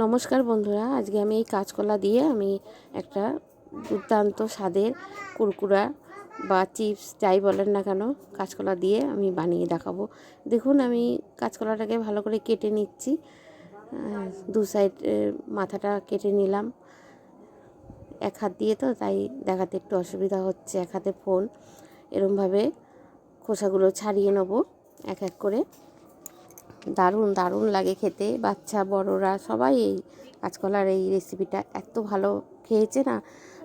নমস্কার বন্ধুরা, আজকে আমি এই কাঁচকলা দিয়ে আমি একটা দুর্দান্ত স্বাদের কুরকুরা বা চিপস, যাই বলেন না কেন, কাঁচকলা দিয়ে আমি বানিয়ে দেখাবো। দেখুন, আমি কাঁচকলাটাকে ভালো করে কেটে নিচ্ছি। দু সাইড মাথাটা কেটে নিলাম। এক হাত দিয়ে তো, তাই দেখাতে একটু অসুবিধা হচ্ছে। এক হাতে ফোন, এরমভাবে খোসাগুলো ছাড়িয়ে নেব, এক এক করে। দারুণ দারুণ লাগে খেতে। বাচ্চা, বড়রা সবাই এই কাঁচকলার এই রেসিপিটা এত ভালো খেয়েছে না,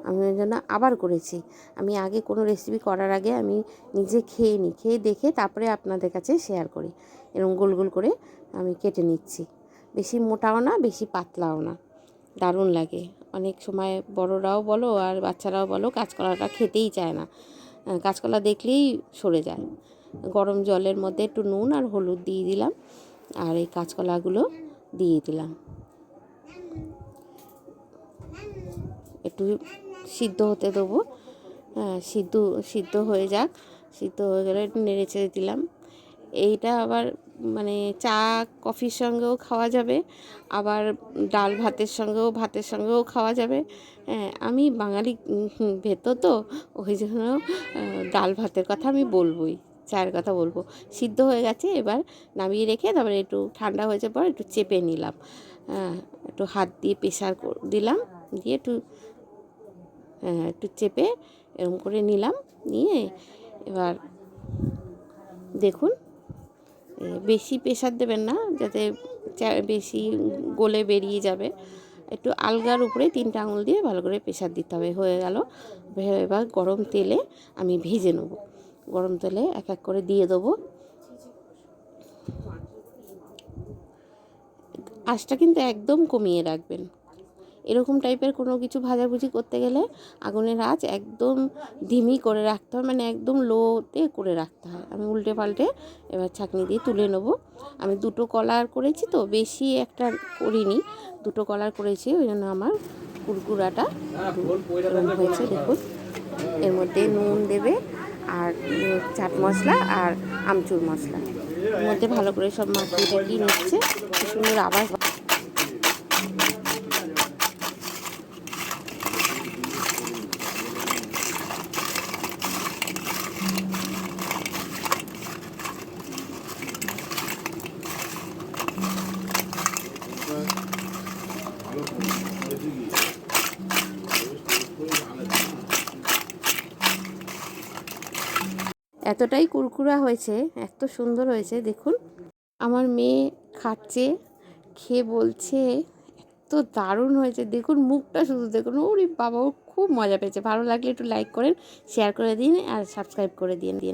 আমি ওই জন্য আবার করেছি। আমি আগে কোনো রেসিপি করার আগে আমি নিজে খেয়ে নিই, খেয়ে দেখে তারপরে আপনাদের কাছে শেয়ার করি। এরকম গোল গোল করে আমি কেটে নিচ্ছি। বেশি মোটাও না, বেশি পাতলাও না। দারুণ লাগে। অনেক সময় বড়রাও বলো আর বাচ্চারাও বলো কাঁচকলাটা খেতেই চায় না। কাঁচকলা দেখলেই সরে যায়। গরম জলের মধ্যে একটু নুন আর হলুদ দিয়ে দিলাম। আর এই কাঁচকলাগুলো দিয়ে দিলাম। একটু সিদ্ধ হতে দেবো। হ্যাঁ সিদ্ধ সিদ্ধ হয়ে যাক। সিদ্ধ হয়ে গেলে একটু নেড়ে চেড়ে দিলাম। এইটা আবার মানে চা কফির সঙ্গেও খাওয়া যাবে। আবার ডাল ভাতের সঙ্গেও ভাতের সঙ্গেও খাওয়া যাবে। হ্যাঁ আমি বাঙালি উম, ভেতো তো ওই জন্য ডাল ভাতের কথা আমি বলবোই। চায়ের কথা বলব। সিদ্ধ হয়ে গেছে, এবার নামিয়ে রেখে তারপরে একটু ঠান্ডা হয়েছে পর একটু চেপে নিলাম। হ্যাঁ একটু হাত দিয়ে প্রেশার দিলাম, দিয়ে একটু হ্যাঁ একটু চেপে এরকম করে নিলাম, নিয়ে এবার দেখুন বেশি প্রেশার দেবেন না, যাতে বেশি গলে বেরিয়ে যাবে। একটু আলগার উপরে তিনটা আঙুল দিয়ে ভালো করে প্রেশার দিতে হবে, হয়ে গেল। এবার গরম তেলে আমি ভেজে নেব। গরম তেলে এক এক করে দিয়ে দেবো। আঁচটা কিন্তু একদম কমিয়ে রাখবেন। এরকম টাইপের কোনো কিছু ভাজাভুজি করতে গেলে আগুনের আঁচ একদম ধিমি করে রাখতে হয় মানে একদম লোতে করে রাখতে হয়। আমি উল্টে পাল্টে এবার ছাঁকনি দিয়ে তুলে নেব। আমি দুটো কলার করেছি তো বেশি একটা করিনি। দুটো কলার করেছি ওই জন্য আমার কুরকুরাটা হয়েছে দেখুন। এর মধ্যে নুন দেবে। আর চাট মশলা আর আমচুর মশলা। মধ্যে ভালো করে সব মাখিয়ে টাকিয়ে নিচ্ছে। কি সুন্দর আওয়াজ এতটাই কুরকুরা হয়েছে, এত সুন্দর হয়েছে, দেখুন। আমার মেয়ে খাচ্ছে, খেয়ে বলছে, এত দারুণ হয়েছে, দেখুন মুখটা শুধু, দেখুন, ওরে বাবা ও খুব মজা পেয়েছে। ভালো লাগলে একটু লাইক করেন শেয়ার করে দিন, আর সাবস্ক্রাইব করে দিন দিন।